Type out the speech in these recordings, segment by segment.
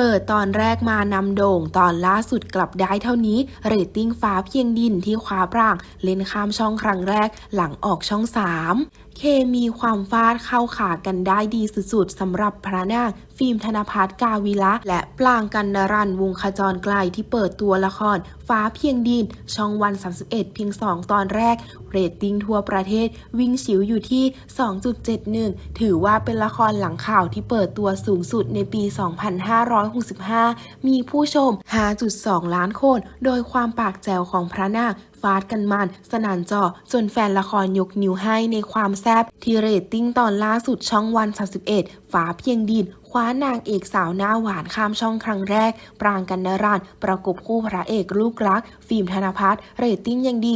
เปิดตอนแรกมานำโด่ง ตอนล่าสุดกลับได้เท่านี้ เรตติ้งฟ้าเพียงดินที่คว้าปราง เล่นข้ามช่องครั้งแรกหลังออกช่อง 3 เคมีความฟาดเข้าขากันได้ดีสุดๆสำหรับพระนางฟิล์มธนพัฒน์กาวิละ และปลางกันนรันวงขจรไกลที่เปิดตัวละคร ฟ้าเพียงดิน ช่องวัน 31 เพียง 2 ตอนแรก เรตติ้งทั่วประเทศวิ่งฉิวอยู่ที่ 2.71 ถือว่าเป็นละครหลังข่าวที่เปิดตัวสูงสุดในปี 2565 มีผู้ชม 5.2 ล้านคน โดยความปากแจวของพระนางฟาดกันมัน สนานจอจนแฟนละครยกนิ้วให้ในความแซบที่เรตติ้งตอนล่าสุดช่องวัน31ฝาเพียงดิน คว้านางเอกสาวหน้าหวานข้ามช่องครั้งแรก ปรางกันนรันประกบคู่พระเอกลูกรัก ฟิล์มธนพัฒน์เรตติ้งยังดี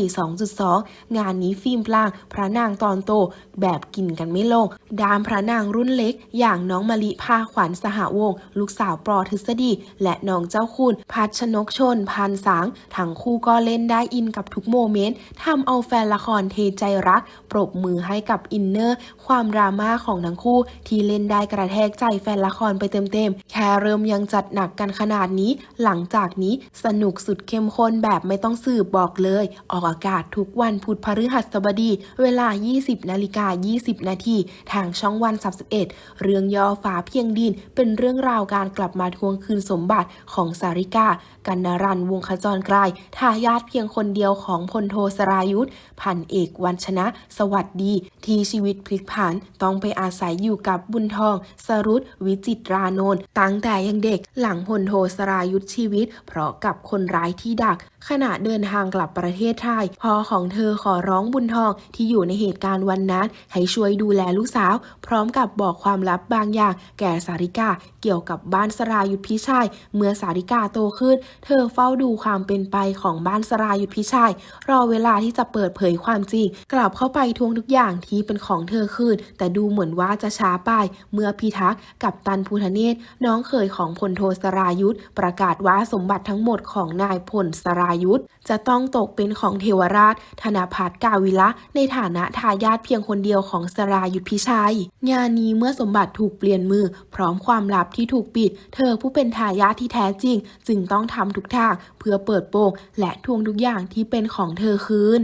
2.2 งานนี้ฟิล์มปลาง พระนางตอนโต แบบกินกันไม่ลง ดามพระนางรุ่นเล็ก อย่างน้องมะลิพาขวัญสหวงศ์ลูกสาวปลอทฤษฎี และน้องเจ้าคุณ พัชนกชน พันสางทั้งคู่ก็เล่นได้อินกับทุกโมเมนต์ทำเอาแฟนละครเทใจรัก ปรบมือให้กับอินเนอร์ ความดราม่าของทั้งคู่ที่เล่นได้กระแทกใจแฟนละครไปเต็มๆ แค่เริ่มยังจัดหนักกันขนาดนี้ หลังจากนี้สนุกสุดเข้มข้นแบบไม่ต้องสืบบอกเลย ออกอากาศทุกวันพุธพฤหัสบดี เวลา 20 นาฬิกา 20 นาทีทางช่องวัน 31 เรื่องย่อฟ้าเพียงดิน เป็นเรื่องราวการกลับมาทวงคืนสมบัติของสาริกา กันนรันวงขจรไกลทายาทเพียงคนเดียวของพลโทสรายุทธพันเอกวันชนะ สวัสดี ที่ชีวิตพลิกผันต้องไปอาศัยอยู่กับบุญทอง สรุตวิจิตรานนท์ตั้งแต่ยังเด็กหลังพลโทสรายุทธชีวิต เพราะกับคนร้ายที่ดัก ขณะเดินทางกลับประเทศไทยพ่อของเธอขอร้องบุญทองที่อยู่ในเหตุการณ์วันนั้น ให้ช่วยดูแลลูกสาว พร้อมกับบอกความลับบางอย่าง แก่สาริกาเกี่ยวกับบ้านสรายุทธพิชัย เมื่อสาริกาโตขึ้น เธอเฝ้าดูความเป็นไปของบ้านสรายุทธพิชัย รอเวลาที่จะเปิดเผยความจริง กลับเข้าไปทวงทุกอย่างที่เป็นของเธอคืนแต่ดูเหมือนว่าจะช้าไป เมื่อพิทักษ์กับตันภูทะเนศน้องเขยของพลโทสรายุทธประกาศว่าสมบัติทั้งหมดของนายพลสรายุทธจะต้องตกเป็นของเทวราช ธนพัฒกาวิละ ในฐานะทายาทเพียงคนเดียวของสรายุทธพิชัยงานนี้เมื่อสมบัติถูกเปลี่ยนมือ พร้อมความลับที่ถูกปิด เธอผู้เป็นทายาทที่แท้จริง จึงต้องทำทุกทางเพื่อเปิดโปงและทวงทุกอย่างที่เป็นของเธอคืน